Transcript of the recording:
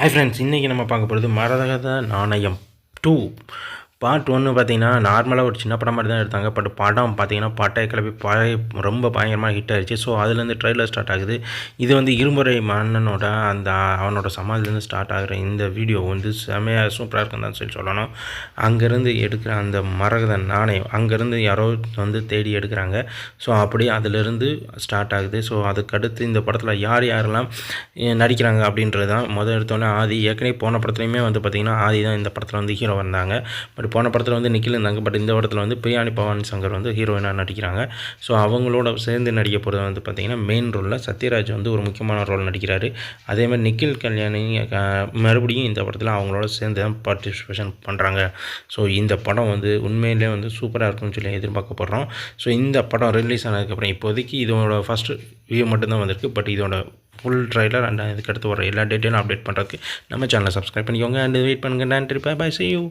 Hi friends இன்றைக்கி நம்ம பார்க்க போகிறது மரதகத நாணயம் டூ பார்ட் ஒன்று பார்த்தீங்கன்னா நார்மலாக ஒரு சின்ன படம் மாதிரி தான் எடுத்தாங்க. பட் படம் பார்த்தீங்கன்னா பட்டை கிளப்பி பழைய ரொம்ப பயங்கரமாக ஹிட் ஆயிடுச்சு ஸோ அதுலேருந்து ட்ரெய்லர் ஸ்டார்ட் ஆகுது. இது வந்து இருமுறை மன்னனோட அந்த அவனோட சமாதிலேருந்து ஸ்டார்ட் ஆகிற இந்த வீடியோ வந்து செமையாக சூப்பராக இருக்கும் தான் சொல்லி சொல்லணும். அங்கேருந்து எடுக்கிற அந்த மரகத நாணயம் அங்கேருந்து யாரோ வந்து தேடி எடுக்கிறாங்க. ஸோ அப்படியே அதுலேருந்து ஸ்டார்ட் ஆகுது. ஸோ அதுக்கடுத்து இந்த படத்தில் யார் யாரெல்லாம் நடிக்கிறாங்க அப்படின்றது தான் முதல் எடுத்தோன்னே ஆதி. ஏற்கனவே போன படத்துலையுமே வந்து பார்த்திங்கன்னா ஆதி தான் இந்த படத்தில் வந்து ஹீரோ வந்தாங்க பட் போன படத்தில் வந்து நிக்கில் இருந்தாங்க. பட் இந்த படத்தில் வந்து பிரியாணி பவானி சங்கர் வந்து ஹீரோயினாக நடிக்கிறாங்க. ஸோ அவங்களோட சேர்ந்து நடிக்க போகிறது வந்து பார்த்திங்கன்னா மெயின் ரோலில் சத்யராஜ் வந்து ஒரு முக்கியமான ரோல் நடிக்கிறாரு. அதேமாதிரி நிக்கில் கல்யாணி மறுபடியும் இந்த படத்தில் அவங்களோட சேர்ந்து தான் பார்ட்டிசிபேஷன் பண்ணுறாங்க ஸோ இந்த படம் வந்து உண்மையிலே வந்து சூப்பராக இருக்கும்னு சொல்லி எதிர்பார்க்கப்படுறோம். ஸோ இந்த படம் ரிலீஸ் ஆனதுக்கப்புறம் இப்போதைக்கு இதோட ஃபஸ்ட்டு வியூ மட்டும்தான் வந்திருக்கு. பட் இதோட ஃபுல் ட்ரைலர் அண்ட் இதுக்கு அடுத்து வர எல்லா டீட்டெயிலும் அப்டேட் பண்ணுறதுக்கு நம்ம சேனலை சப்ஸ்கிரைப் பண்ணிக்கோங்க. அண்ட் வெயிட் பண்ணுங்கள் நன்றி. By by see you